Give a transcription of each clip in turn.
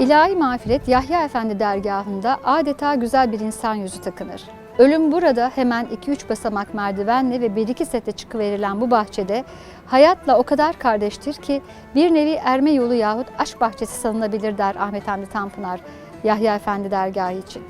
İlahi mağfiret Yahya Efendi dergahında adeta güzel bir insan yüzü takınır. Ölüm burada hemen 2-3 basamak merdivenle ve 1-2 sette çıkıverilen bu bahçede hayatla o kadar kardeştir ki bir nevi erme yolu yahut aşk bahçesi sanılabilir der Ahmet Hamdi Tanpınar Yahya Efendi dergahı için.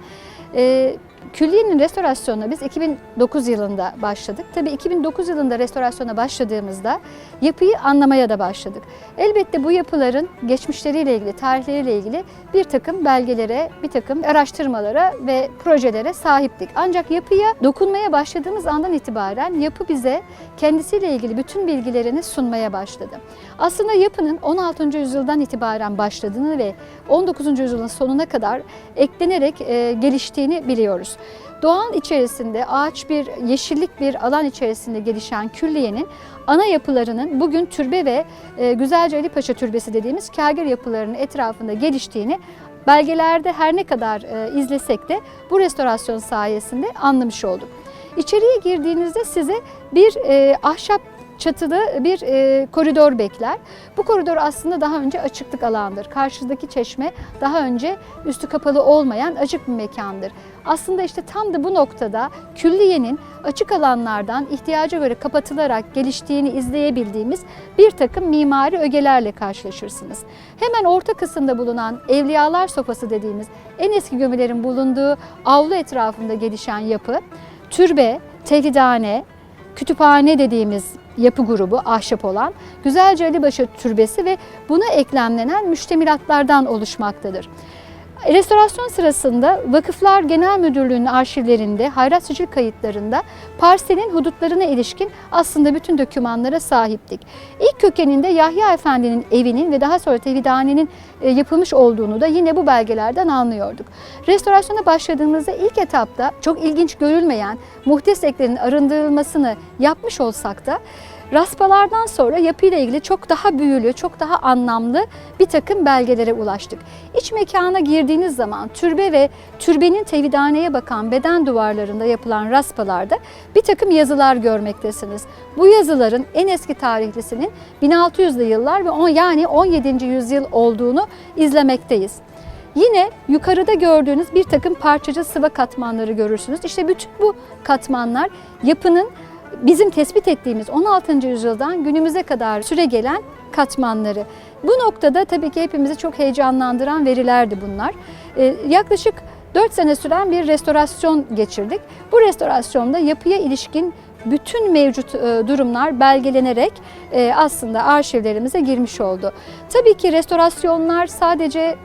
Ee, Külliyenin restorasyonuna biz 2009 yılında başladık. Tabii 2009 yılında restorasyona başladığımızda yapıyı anlamaya da başladık. Elbette bu yapıların geçmişleriyle ilgili, tarihleriyle ilgili bir takım belgelere, bir takım araştırmalara ve projelere sahiptik. Ancak yapıya dokunmaya başladığımız andan itibaren yapı bize kendisiyle ilgili bütün bilgilerini sunmaya başladı. Aslında yapının 16. yüzyıldan itibaren başladığını ve 19. yüzyılın sonuna kadar eklenerek e, geliştiğini biliyoruz. Doğan içerisinde ağaç bir yeşillik bir alan içerisinde gelişen külliyenin ana yapılarının bugün türbe ve e, Güzelce Ali Paşa Türbesi dediğimiz kagir yapılarının etrafında geliştiğini belgelerde her ne kadar e, izlesek de bu restorasyon sayesinde anlamış olduk. İçeriye girdiğinizde size bir e, ahşap çatılı bir e, koridor bekler. Bu koridor aslında daha önce açıklık alandır. Karşıdaki çeşme daha önce üstü kapalı olmayan açık bir mekandır. Aslında işte tam da bu noktada külliyenin açık alanlardan ihtiyaca göre kapatılarak geliştiğini izleyebildiğimiz bir takım mimari ögelerle karşılaşırsınız. Hemen orta kısımda bulunan evliyalar sofası dediğimiz en eski gömülerin bulunduğu avlu etrafında gelişen yapı, türbe, tevhidhane, kütüphane dediğimiz yapı grubu ahşap olan Güzelce Alibaşı Türbesi ve buna eklemlenen müştemilatlardan oluşmaktadır. Restorasyon sırasında Vakıflar Genel Müdürlüğü'nün arşivlerinde, hayrat sicil kayıtlarında parselin hudutlarına ilişkin aslında bütün dokümanlara sahiptik. İlk kökeninde Yahya Efendi'nin evinin ve daha sonra Tevhidhane'nin e, yapılmış olduğunu da yine bu belgelerden anlıyorduk. Restorasyona başladığımızda ilk etapta çok ilginç görülmeyen muhteseklerin arındırılmasını yapmış olsak da Raspalardan sonra yapıyla ilgili çok daha büyülü, çok daha anlamlı bir takım belgelere ulaştık. İç mekana girdiğiniz zaman türbe ve türbenin tevhidhaneye bakan beden duvarlarında yapılan raspalarda bir takım yazılar görmektesiniz. Bu yazıların en eski tarihlisinin 1600'lü yıllar ve on, yani 17. yüzyıl olduğunu izlemekteyiz. Yine yukarıda gördüğünüz bir takım parçacı sıva katmanları görürsünüz. İşte bütün bu katmanlar yapının bizim tespit ettiğimiz 16. yüzyıldan günümüze kadar süre gelen katmanları. Bu noktada tabii ki hepimizi çok heyecanlandıran verilerdi bunlar. Ee, yaklaşık 4 sene süren bir restorasyon geçirdik. Bu restorasyonda yapıya ilişkin bütün mevcut e, durumlar belgelenerek e, aslında arşivlerimize girmiş oldu. Tabii ki restorasyonlar sadece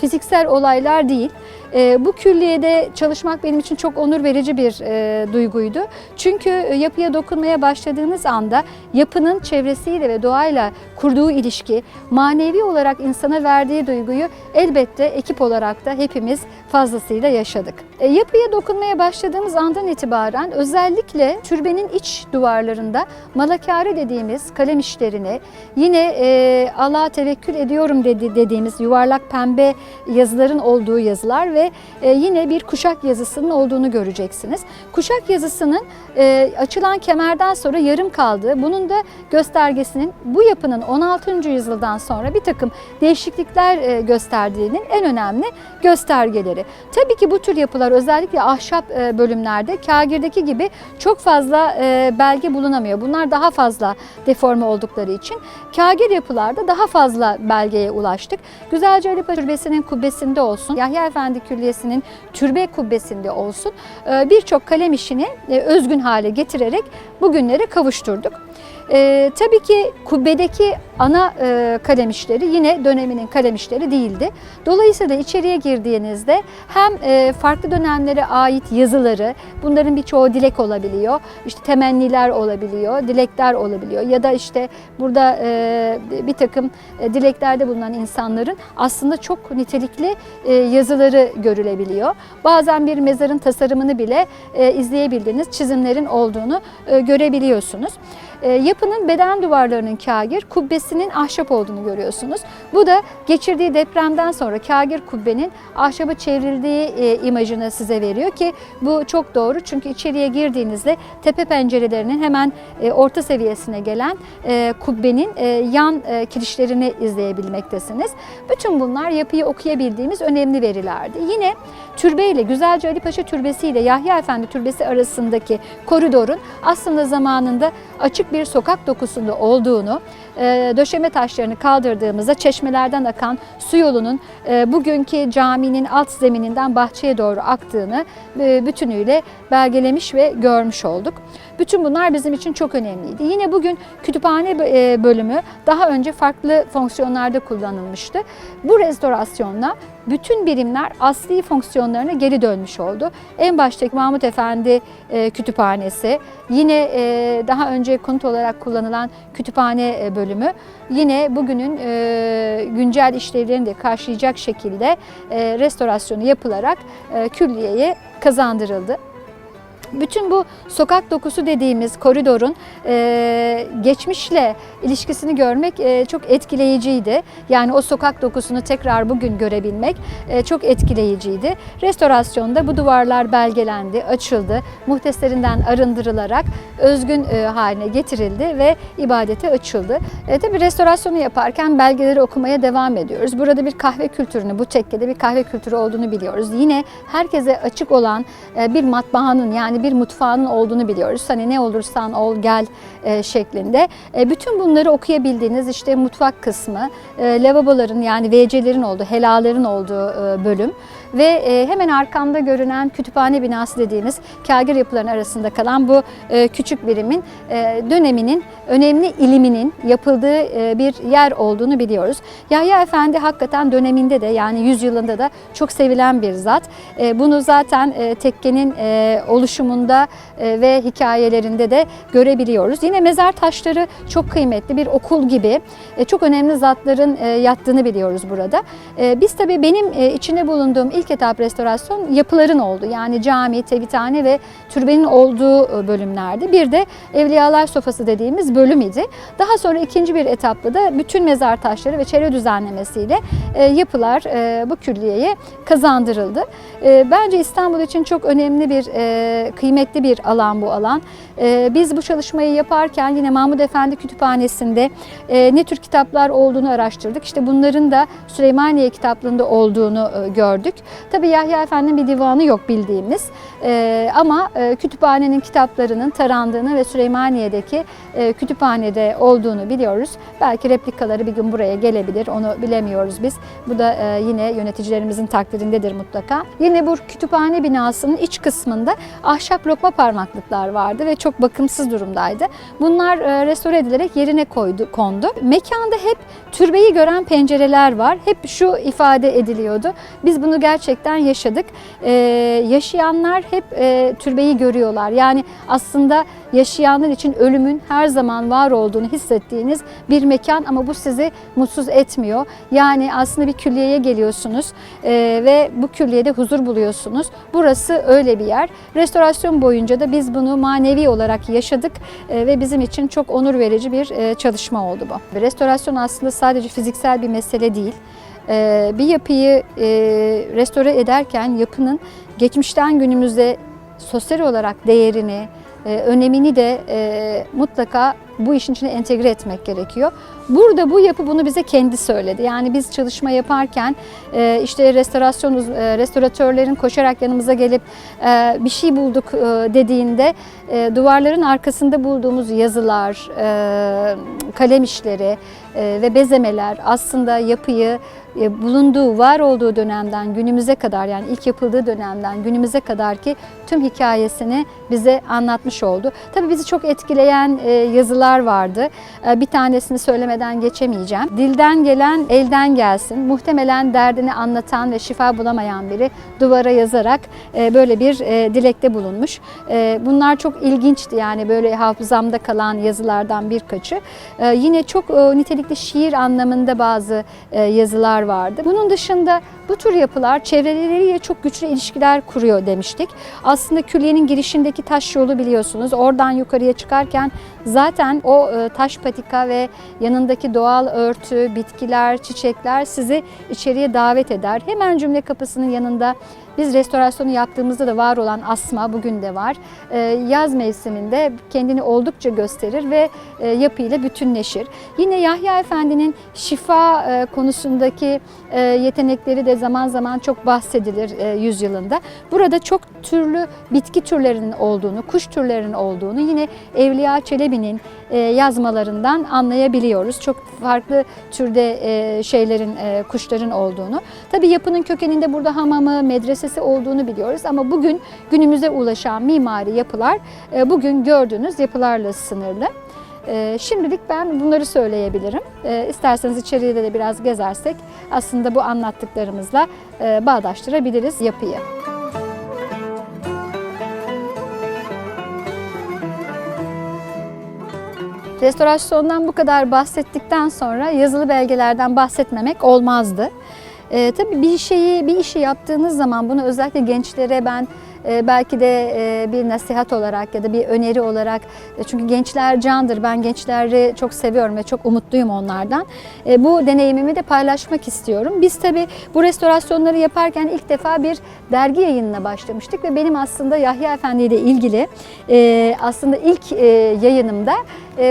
fiziksel olaylar değil. E, bu külliyede çalışmak benim için çok onur verici bir e, duyguydu. Çünkü yapıya dokunmaya başladığınız anda yapının çevresiyle ve doğayla kurduğu ilişki, manevi olarak insana verdiği duyguyu elbette ekip olarak da hepimiz fazlasıyla yaşadık. E, yapıya dokunmaya başladığımız andan itibaren özellikle türbenin iç duvarlarında malakare dediğimiz kalem işlerini, yine e, Allah'a tevekkül ediyorum dedi, dediğimiz yuvarlak pembe yazıların olduğu yazılar ve e, yine bir kuşak yazısının olduğunu göreceksiniz. Kuşak yazısının e, açılan kemerden sonra yarım kaldığı, bunun da göstergesinin bu yapının 16. yüzyıldan sonra bir takım değişiklikler e, gösterdiğinin en önemli göstergeleri. Tabii ki bu tür yapılar özellikle ahşap bölümlerde kagirdeki gibi çok fazla belge bulunamıyor. Bunlar daha fazla deforme oldukları için kagir yapılarda daha fazla belgeye ulaştık. Güzelce Ali Paşa Türbesi'nin kubbesinde olsun, Yahya Efendi Külliyesi'nin türbe kubbesinde olsun e, birçok kalem işini e, özgün hale getirerek bugünlere kavuşturduk. Ee, tabii ki kubbedeki ana e, kalem işleri yine döneminin kalem işleri değildi. Dolayısıyla içeriye girdiğinizde hem e, farklı dönemlere ait yazıları, bunların birçoğu dilek olabiliyor, işte temenniler olabiliyor, dilekler olabiliyor ya da işte burada e, bir takım e, dileklerde bulunan insanların aslında çok nitelikli e, yazıları görülebiliyor. Bazen bir mezarın tasarımını bile e, izleyebildiğiniz çizimlerin olduğunu e, görebiliyorsunuz. E, yapının beden duvarlarının kagir, kubbesinin ahşap olduğunu görüyorsunuz. Bu da geçirdiği depremden sonra kagir kubbenin ahşaba çevrildiği e, imajını size veriyor ki bu çok doğru. Çünkü içeriye girdiğinizde tepe pencerelerinin hemen e, orta seviyesine gelen e, kubbenin yan kirişlerini izleyebilmektesiniz. Bütün bunlar yapıyı okuyabildiğimiz önemli verilerdi. Yine türbe ile Güzelce Ali Paşa Türbesi ile Yahya Efendi Türbesi arasındaki koridorun aslında zamanında açık bir sokak dokusunda olduğunu, e, döşeme taşlarını kaldırdığımızda çeşmelerden akan su yolunun e, bugünkü caminin alt zemininden bahçeye doğru aktığını e, bütünüyle belgelemiş ve görmüş olduk. Bütün bunlar bizim için çok önemliydi. Yine bugün kütüphane bölümü daha önce farklı fonksiyonlarda kullanılmıştı. Bu restorasyonla bütün birimler asli fonksiyonlarına geri dönmüş oldu. En baştaki Mahmut Efendi e, Kütüphanesi, yine e, daha önce konut olarak kullanılan kütüphane e, bölümü, yine bugünün güncel işlevlerini de karşılayacak şekilde restorasyonu yapılarak külliyeye kazandırıldı. Bütün bu sokak dokusu dediğimiz koridorun e, geçmişle ilişkisini görmek e, çok etkileyiciydi. Yani o sokak dokusunu tekrar bugün görebilmek e, çok etkileyiciydi. Restorasyonda bu duvarlar belgelendi, açıldı, muhteserinden arındırılarak özgün e, haline getirildi ve ibadete açıldı. E, tabii restorasyonu yaparken belgeleri okumaya devam ediyoruz. Burada bir kahve kültürünü, bu tekkede bir kahve kültürü olduğunu biliyoruz. Yine herkese açık olan e, bir matbaanın yani bir mutfağının olduğunu biliyoruz. Hani ne olursan ol gel e, şeklinde. E, bütün bunları okuyabildiğiniz işte mutfak kısmı, e, lavaboların yani WC'lerin olduğu, helaların olduğu e, bölüm ve e, hemen arkamda görünen kütüphane binası dediğimiz kagir yapıların arasında kalan bu e, küçük birimin e, döneminin önemli iliminin yapıldığı bir yer olduğunu biliyoruz. Yahya Efendi hakikaten döneminde de yani yüzyılında da çok sevilen bir zat. Bunu zaten tekkenin oluşumunda ve hikayelerinde de görebiliyoruz. Yine mezar taşları çok kıymetli bir okul gibi çok önemli zatların yattığını biliyoruz burada. Biz tabii benim içinde bulunduğum ilk etap restorasyon yapıların oldu. Yani cami, tevhidhane ve türbenin olduğu e, bölümlerdi. Bir de Evliyalar Sofası dediğimiz bölüm idi. Daha sonra ikinci bir etapta da bütün mezar taşları ve çevre düzenlemesiyle e, yapılar e, bu külliyeye kazandırıldı. Bence İstanbul için çok önemli bir, kıymetli bir alan bu alan. Biz bu çalışmayı yaparken yine Mahmud Efendi Kütüphanesi'nde ne tür kitaplar olduğunu araştırdık. İşte bunların da Süleymaniye kitaplığında olduğunu gördük. Tabii Yahya Efendi'nin bir divanı yok bildiğimiz e, ama e, kütüphanenin kitaplarının tarandığını ve Süleymaniye'deki e, kütüphanede olduğunu biliyoruz. Belki replikaları bir gün buraya gelebilir onu bilemiyoruz biz. Bu da e, yine yöneticilerimizin takdirindedir mutlaka. Yine bu kütüphane binasının iç kısmında ahşap lokma parmaklıklar vardı ve çok bakımsız durumdaydı. Bunlar e, restore edilerek yerine koydu, kondu. Mekanda hep türbeyi gören pencereler var. Hep şu ifade ediliyordu. Biz bunu gerçekten yaşadık. Ee, yaşayanlar hep e, türbeyi görüyorlar. Yani aslında yaşayanlar için ölümün her zaman var olduğunu hissettiğiniz bir mekan ama bu sizi mutsuz etmiyor. Yani aslında bir külliyeye geliyorsunuz e, ve bu külliyede huzur buluyorsunuz. Burası öyle bir yer. Restorasyon boyunca da biz bunu manevi olarak yaşadık e, ve bizim için çok onur verici bir e, çalışma oldu bu. Restorasyon aslında sadece fiziksel bir mesele değil. E, bir yapıyı e, restore ederken yapının geçmişten günümüze sosyal olarak değerini, e, önemini de e, mutlaka bu işin içine entegre etmek gerekiyor. Burada bu yapı bunu bize kendi söyledi. Yani biz çalışma yaparken işte restorasyon restoratörlerin koşarak yanımıza gelip bir şey bulduk dediğinde duvarların arkasında bulduğumuz yazılar, kalem işleri ve bezemeler aslında yapıyı bulunduğu, var olduğu dönemden günümüze kadar yani ilk yapıldığı dönemden günümüze kadar ki tüm hikayesini bize anlatmış oldu. Tabii bizi çok etkileyen e, yazılar vardı. E, bir tanesini söylemeden geçemeyeceğim. Dilden gelen elden gelsin. Muhtemelen derdini anlatan ve şifa bulamayan biri duvara yazarak e, böyle bir e, dilekte bulunmuş. E, bunlar çok ilginçti yani böyle hafızamda kalan yazılardan birkaçı. E, yine çok e, nitelikli şiir anlamında bazı e, yazılar vardı. Bunun dışında bu tür yapılar çevreleriyle çok güçlü ilişkiler kuruyor demiştik. Aslında külliyenin girişindeki taş yolu biliyorsunuz. Oradan yukarıya çıkarken zaten Zaten o e, taş patika ve yanındaki doğal örtü, bitkiler, çiçekler sizi içeriye davet eder. Hemen cümle kapısının yanında biz restorasyonu yaptığımızda da var olan asma bugün de var. Ee, Yaz mevsiminde kendini oldukça gösterir ve e, yapıyla bütünleşir. Yine Yahya Efendi'nin şifa e, konusundaki e, yetenekleri de zaman zaman çok bahsedilir yüzyılında. Burada çok türlü bitki türlerinin olduğunu, kuş türlerinin olduğunu yine Evliya Çelebi'nin yazmalarından anlayabiliyoruz. Çok farklı türde e, şeylerin, e, kuşların olduğunu. Tabii yapının kökeninde burada hamamı, medresesi olduğunu biliyoruz ama bugün günümüze ulaşan mimari yapılar e, bugün gördüğünüz yapılarla sınırlı. E, Şimdilik ben bunları söyleyebilirim. E, İsterseniz içeriye de biraz gezersek aslında bu anlattıklarımızla e, bağdaştırabiliriz yapıyı. Restorasyondan bu kadar bahsettikten sonra yazılı belgelerden bahsetmemek olmazdı. Ee, tabii bir şeyi, bir işi yaptığınız zaman bunu özellikle gençlere ben e, belki de e, bir nasihat olarak ya da bir öneri olarak e, çünkü gençler candır. Ben gençleri çok seviyorum ve çok umutluyum onlardan. E, bu deneyimimi de paylaşmak istiyorum. Biz tabii bu restorasyonları yaparken ilk defa bir dergi yayınına başlamıştık ve benim aslında Yahya Efendi ile ilgili aslında ilk yayınımda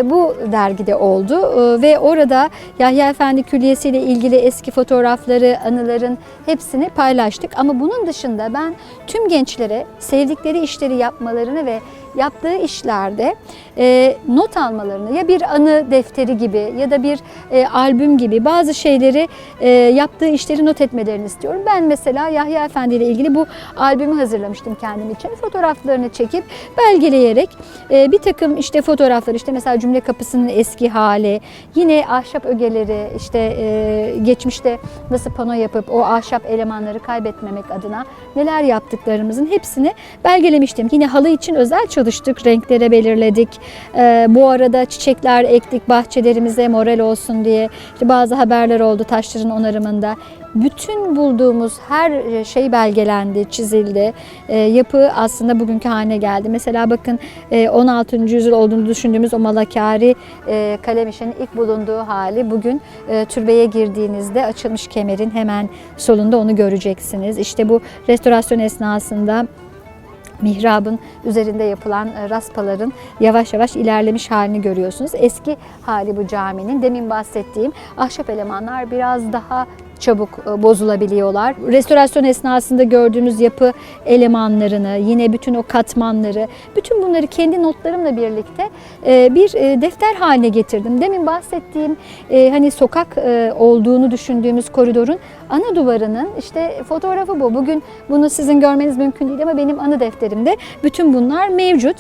bu dergide oldu ve orada Yahya Efendi Külliyesi ile ilgili eski fotoğrafları, anıların hepsini paylaştık. Ama bunun dışında ben tüm gençlere sevdikleri işleri yapmalarını ve yaptığı işlerde e, not almalarını ya bir anı defteri gibi ya da bir e, albüm gibi bazı şeyleri e, yaptığı işleri not etmelerini istiyorum. Ben mesela Yahya Efendi ile ilgili bu albümü hazırlamıştım kendim için. Fotoğraflarını çekip belgeleyerek e, bir takım işte fotoğraflar işte mesela cümle kapısının eski hali, yine ahşap ögeleri işte e, geçmişte nasıl pano yapıp o ahşap elemanları kaybetmemek adına neler yaptıklarımızın hepsini belgelemiştim. Yine halı için özel çalıştık, renklere belirledik. Ee, bu arada çiçekler ektik bahçelerimize moral olsun diye. İşte bazı haberler oldu taşların onarımında. Bütün bulduğumuz her şey belgelendi, çizildi. Ee, yapı aslında bugünkü haline geldi. Mesela bakın e, 16. yüzyıl olduğunu düşündüğümüz o Malakari e, Kalemiş'in ilk bulunduğu hali bugün e, türbeye girdiğinizde açılmış kemerin hemen solunda onu göreceksiniz. İşte bu restorasyon esnasında mihrabın üzerinde yapılan e, raspaların yavaş yavaş ilerlemiş halini görüyorsunuz. Eski hali bu caminin. Demin bahsettiğim ahşap elemanlar biraz daha çabuk e, bozulabiliyorlar. Restorasyon esnasında gördüğünüz yapı elemanlarını, yine bütün o katmanları, bütün bunları kendi notlarımla birlikte e, bir e, defter haline getirdim. Demin bahsettiğim hani sokak olduğunu düşündüğümüz koridorun ana duvarının işte fotoğrafı bu. Bugün bunu sizin görmeniz mümkün değil ama benim anı defterimde bütün bunlar mevcut.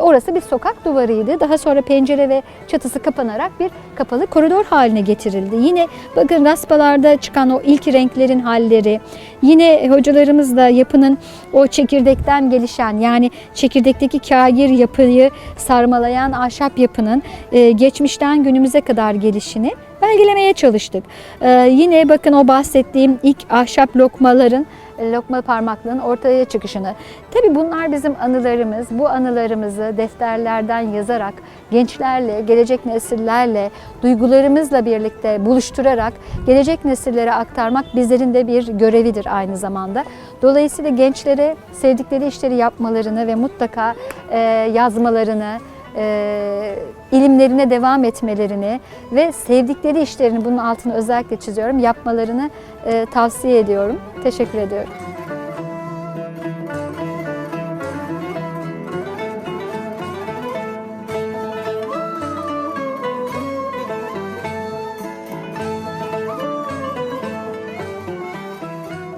Orası bir sokak duvarıydı. Daha sonra pencere ve çatısı kapanarak bir kapalı koridor haline getirildi. Yine bakın raspalarda çıkan o ilk renklerin halleri, yine hocalarımız da yapının o çekirdekten gelişen yani çekirdekteki kagir yapıyı sarmalayan ahşap yapının e, geçmişten günümüze kadar gelişini belgelemeye çalıştık. Ee, yine bakın o bahsettiğim ilk ahşap lokmaların lokma parmaklığın ortaya çıkışını. Tabii bunlar bizim anılarımız. Bu anılarımızı defterlerden yazarak gençlerle, gelecek nesillerle, duygularımızla birlikte buluşturarak gelecek nesillere aktarmak bizlerin de bir görevidir aynı zamanda. Dolayısıyla gençlere sevdikleri işleri yapmalarını ve mutlaka e, yazmalarını, e, ilimlerine devam etmelerini ve sevdikleri işlerini bunun altını özellikle çiziyorum yapmalarını e, tavsiye ediyorum. Teşekkür ediyorum.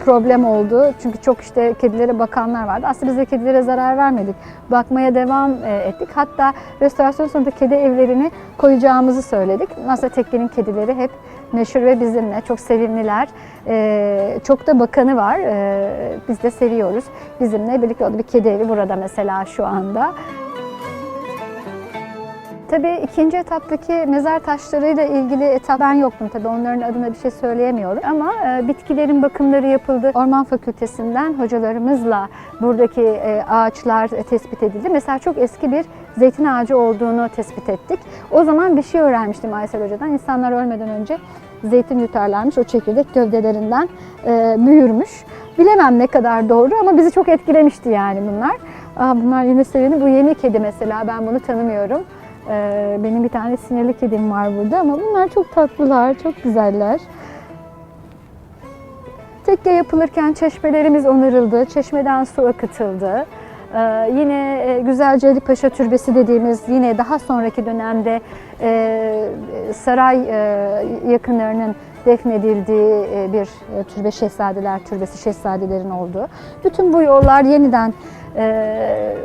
problem oldu. Çünkü çok işte kedilere bakanlar vardı. Aslında biz de kedilere zarar vermedik. Bakmaya devam e, ettik. Hatta restorasyon sonunda kedi evlerini koyacağımızı söyledik. Nasıl tekkenin kedileri hep meşhur ve bizimle çok sevimliler. E, çok da bakanı var. E, biz de seviyoruz. Bizimle birlikte oldu. Bir kedi evi burada mesela şu anda. Tabii ikinci etaptaki mezar taşlarıyla ilgili etap ben yoktum tabii onların adına bir şey söyleyemiyorum ama e, bitkilerin bakımları yapıldı. Orman Fakültesinden hocalarımızla buradaki e, ağaçlar e, tespit edildi. Mesela çok eski bir zeytin ağacı olduğunu tespit ettik. O zaman bir şey öğrenmiştim Aysel Hoca'dan. İnsanlar ölmeden önce zeytin yutarlarmış. O çekirdek gövdelerinden e, büyürmüş. Bilemem ne kadar doğru ama bizi çok etkilemişti yani bunlar. Aa, bunlar yine sevindi. Bu yeni kedi mesela ben bunu tanımıyorum. Ee, benim bir tane sinirli kedim var burada ama bunlar çok tatlılar, çok güzeller. Tekke yapılırken çeşmelerimiz onarıldı, çeşmeden su akıtıldı. Ee, yine e, Güzelcelik Paşa Türbesi dediğimiz yine daha sonraki dönemde e, saray e, yakınlarının defnedildiği e, bir e, türbe Şehzadeler Türbesi, Şehzadelerin olduğu. Bütün bu yollar yeniden e,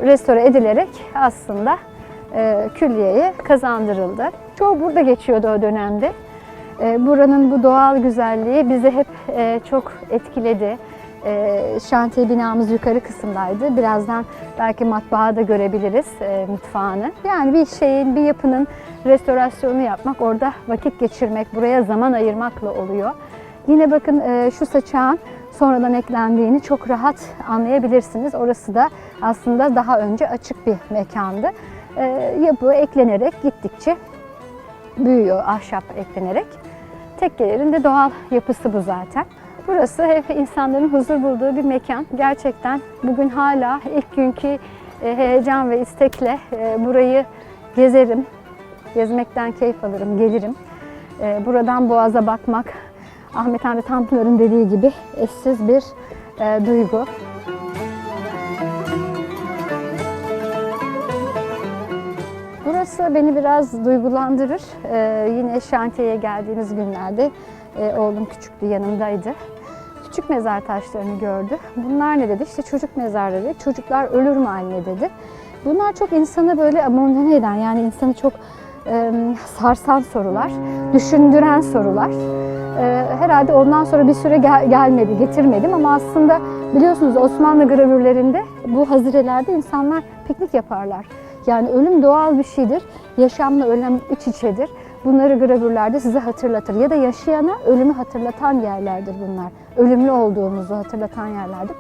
restore edilerek aslında külliyeye kazandırıldı. Çoğu burada geçiyordu o dönemde. E, buranın bu doğal güzelliği bizi hep e, çok etkiledi. E, şantiye binamız yukarı kısımdaydı. Birazdan belki matbaada görebiliriz e, mutfağını. Yani bir şeyin, bir yapının restorasyonu yapmak, orada vakit geçirmek, buraya zaman ayırmakla oluyor. Yine bakın e, şu saçağın sonradan eklendiğini çok rahat anlayabilirsiniz. Orası da aslında daha önce açık bir mekandı. E, yapı eklenerek gittikçe büyüyor ahşap eklenerek. Tekkelerin de doğal yapısı bu zaten. Burası hep insanların huzur bulduğu bir mekan. Gerçekten bugün hala ilk günkü e, heyecan ve istekle e, burayı gezerim. Gezmekten keyif alırım, gelirim. E, Buradan Boğaz'a bakmak, Ahmet Hamdi Tanpınar'ın dediği gibi eşsiz bir duygu. Burası beni biraz duygulandırır. Ee, yine şantiyeye geldiğimiz günlerde e, oğlum küçüktü yanımdaydı. Küçük mezar taşlarını gördü. Bunlar ne dedi? İşte çocuk mezarları. Çocuklar ölür mü anne dedi. Bunlar çok insanı böyle amorne eden yani insanı çok e, sarsan sorular, düşündüren sorular. E, herhalde ondan sonra bir süre gel- gelmedi, getirmedim ama aslında biliyorsunuz Osmanlı gravürlerinde bu hazirelerde insanlar piknik yaparlar. Yani ölüm doğal bir şeydir. Yaşamla ölüm iç içedir. Bunları gravürlerde size hatırlatır. Ya da yaşayana ölümü hatırlatan yerlerdir bunlar. Ölümlü olduğumuzu hatırlatan yerlerdir.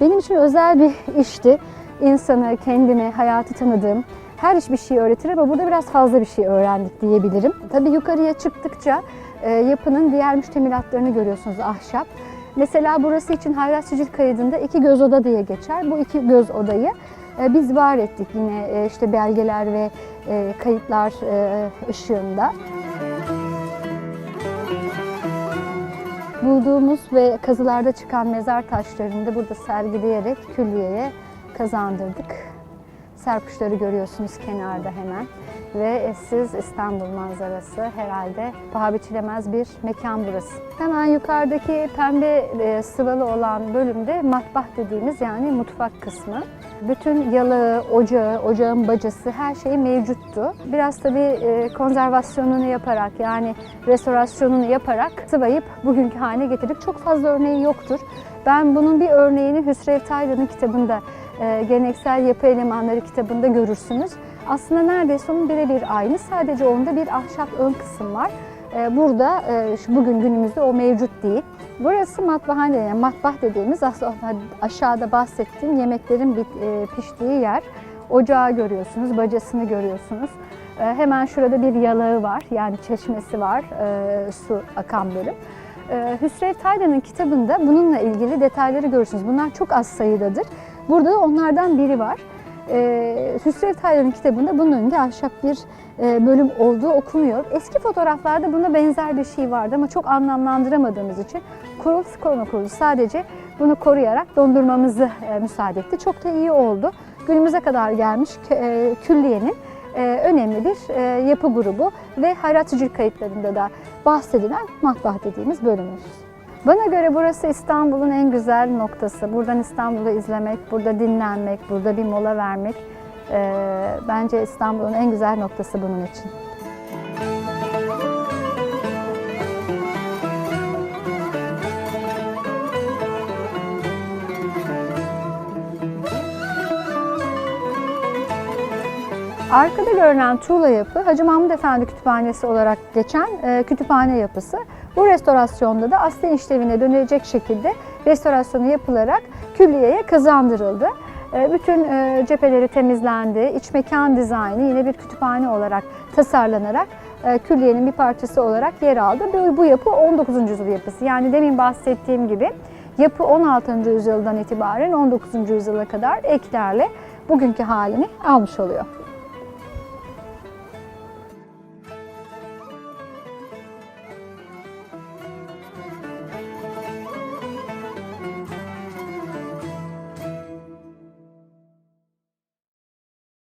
Benim için özel bir işti. İnsanı, kendimi, hayatı tanıdığım, her iş bir şey öğretir ama burada biraz fazla bir şey öğrendik diyebilirim. Tabii yukarıya çıktıkça e, yapının diğer müştemilatlarını görüyorsunuz ahşap. Mesela burası için Hayrat Sicil kaydında iki göz oda diye geçer. Bu iki göz odayı biz var ettik yine e, işte belgeler ve e, kayıtlar e, ışığında. Bulduğumuz ve kazılarda çıkan mezar taşlarını da burada sergileyerek külliyeye kazandırdık. Serpuşları görüyorsunuz kenarda hemen ve eşsiz İstanbul manzarası herhalde paha biçilemez bir mekan burası. Hemen yukarıdaki pembe e, sıvalı olan bölümde matbah dediğimiz yani mutfak kısmı. Bütün yalığı, ocağı, ocağın bacası her şey mevcuttu. Biraz tabii e, konservasyonunu yaparak yani restorasyonunu yaparak sıvayıp bugünkü haline getirdik. Çok fazla örneği yoktur. Ben bunun bir örneğini Hüsrev Taylan'ın kitabında e, Geleneksel Yapı Elemanları kitabında görürsünüz. Aslında neredeyse onun birebir aynı. Sadece onda bir ahşap ön kısım var. E, Burada e, bugün günümüzde o mevcut değil. Burası matbahane, yani matbah dediğimiz aslında aşağıda bahsettiğim yemeklerin e, piştiği yer. Ocağı görüyorsunuz, bacasını görüyorsunuz. E, Hemen şurada bir yalığı var, yani çeşmesi var, e, su akan bölüm. E, Hüsrev Taylan'ın kitabında bununla ilgili detayları görürsünüz. Bunlar çok az sayıdadır. Burada da onlardan biri var. E, Hüsrev Taylan'ın kitabında bunun önünde ahşap bir e, bölüm olduğu okunuyor. Eski fotoğraflarda buna benzer bir şey vardı ama çok anlamlandıramadığımız için kurul koruma kurulu sadece bunu koruyarak dondurmamızı e, müsaade etti. Çok da iyi oldu. Günümüze kadar gelmiş e, külliyenin e, önemli bir e, yapı grubu ve Hayrat Sicil kayıtlarında da bahsedilen matbah dediğimiz bölümümüz. Bana göre burası İstanbul'un en güzel noktası. Buradan İstanbul'u izlemek, burada dinlenmek, burada bir mola vermek e, bence İstanbul'un en güzel noktası bunun için. Arkada görülen tuğla yapı Hacı Mahmud Efendi Kütüphanesi olarak geçen e, kütüphane yapısı. Bu restorasyonda da asli işlevine dönecek şekilde restorasyonu yapılarak külliyeye kazandırıldı. E, bütün e, cepheleri temizlendi. İç mekan dizaynı yine bir kütüphane olarak tasarlanarak e, külliyenin bir parçası olarak yer aldı. Bu yapı 19. yüzyıl yapısı. Yani demin bahsettiğim gibi yapı 16. yüzyıldan itibaren 19. yüzyıla kadar eklerle bugünkü halini almış oluyor.